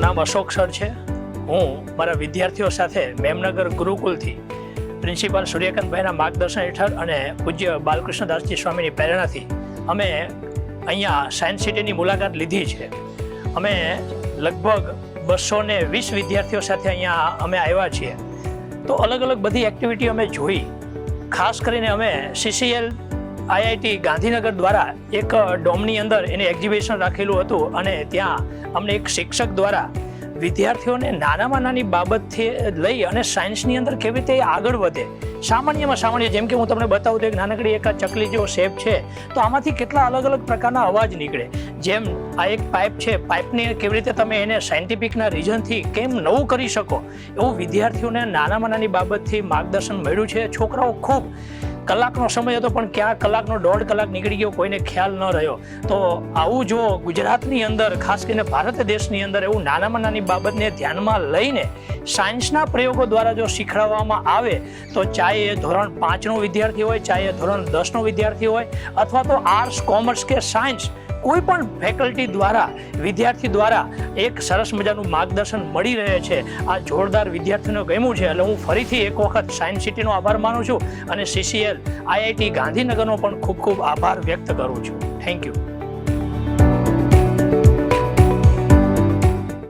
નામ અશોક સર છે. હું મારા વિદ્યાર્થીઓ સાથે મેમનગર ગુરુકુલથી પ્રિન્સિપાલ સૂર્યકાંતભાઈના માર્ગદર્શન હેઠળ અને પૂજ્ય બાલકૃષ્ણદાસજી સ્વામીની પ્રેરણાથી અમે અહીંયા સાયન્સ સિટીની મુલાકાત લીધી છે. અમે લગભગ બસો ને વીસ વિદ્યાર્થીઓ સાથે અહીંયા અમે આવ્યા છીએ. તો અલગ અલગ બધી એક્ટિવિટી અમે જોઈ. ખાસ કરીને અમે સીસીએલ આઈઆઈટી ગાંધીનગર દ્વારા એક ડોમની અંદર એને એક્ઝિબિશન રાખેલું હતું અને ત્યાં અમને એક શિક્ષક દ્વારા વિદ્યાર્થીઓને નાનામાં નાની બાબતથી લઈ અને સાયન્સની અંદર કેવી રીતે આગળ વધે. સામાન્યમાં સામાન્ય, જેમ કે હું તમને બતાવું તો એક નાનકડી એક ચકલી જેવો શેપ છે, તો આમાંથી કેટલા અલગ અલગ પ્રકારના અવાજ નીકળે. જેમ આ એક પાઇપ છે, પાઇપને કેવી રીતે તમે એને સાયન્ટિફિકના રીઝનથી કેમ નવું કરી શકો? એવું વિદ્યાર્થીઓને નાનામાં નાની બાબતથી માર્ગદર્શન મળ્યું છે. છોકરાઓ ખૂબ કલાકનો સમય હતો, પણ ક્યાં કલાકનો દોઢ કલાક નીકળી ગયો કોઈને ખ્યાલ ન રહ્યો. તો આવું જો ગુજરાતની અંદર, ખાસ કરીને ભારત દેશની અંદર એવું નાનામાં નાની બાબતને ધ્યાનમાં લઈને સાયન્સના પ્રયોગો દ્વારા જો શીખવાડવામાં આવે, તો ચાહે એ ધોરણ પાંચનો વિદ્યાર્થી હોય, ચાહે એ ધોરણ દસનો વિદ્યાર્થી હોય, અથવા તો આર્ટ્સ, કોમર્સ કે સાયન્સ કોઈ પણ ફેકલ્ટી દ્વારા, વિદ્યાર્થી દ્વારા એક સરસ મજાનું માર્ગદર્શન મળી રહે છે. આ જોરદાર વિદ્યાર્થીઓને ગમ્યું છે. એટલે હું ફરીથી એક વખત સાયન્સ સિટીનો આભાર માનું છું અને સીસીએલ આઈઆઈટી ગાંધીનગરનો પણ ખૂબ ખૂબ આભાર વ્યક્ત કરું છું. Thank you